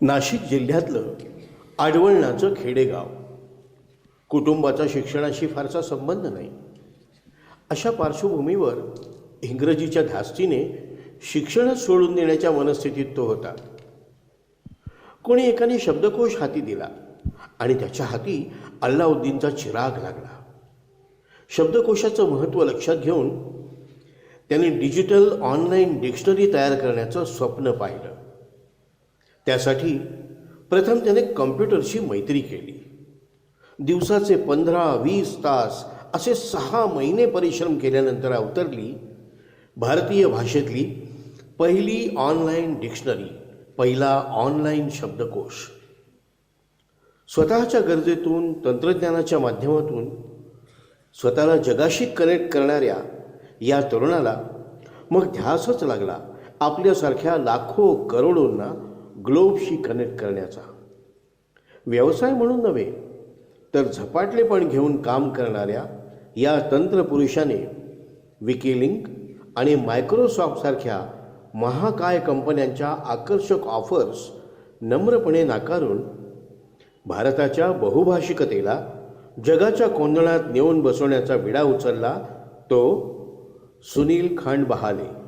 नाशिक जिल्ह्यातलं आडवळणाचं खेडेगाव. कुटुंबाचा शिक्षणाशी फारसा संबंध नाही. अशा पार्श्वभूमीवर इंग्रजीच्या धास्तीने शिक्षणच सोडून देण्याच्या मनस्थितीत तो होता. कोणी एकाने शब्दकोश हाती दिला आणि त्याच्या हाती अल्लाउद्दीनचा चिराग लागला. शब्दकोशाचं महत्त्व लक्षात घेऊन त्याने डिजिटल ऑनलाईन डिक्शनरी तयार करण्याचं स्वप्न पाहिलं. त्यासाठी प्रथम त्याने कम्प्युटरशी मैत्री केली. दिवसाचे पंधरा वीस तास असे सहा महिने परिश्रम केल्यानंतर अवतरली भारतीय भाषेतली पहिली ऑनलाईन डिक्शनरी पहिला ऑनलाईन शब्दकोश. स्वतःच्या गरजेतून तंत्रज्ञानाच्या माध्यमातून स्वतःला जगाशी कनेक्ट करणाऱ्या या तरुणाला मग ध्यासच लागला. आपल्यासारख्या लाखो करोडोंना ग्लोबशी कनेक्ट करण्याचा. व्यवसाय म्हणून नव्हे तर झपाटलेपण घेऊन काम करणाऱ्या या तंत्रपुरुषाने विकिलिंक आणि मायक्रोसॉफ्टसारख्या महाकाय कंपन्यांच्या आकर्षक ऑफर्स नम्रपणे नाकारून भारताच्या बहुभाषिकतेला जगाच्या कोंदणात नेऊन बसवण्याचा विडा उचलला तो सुनील खांड बहाले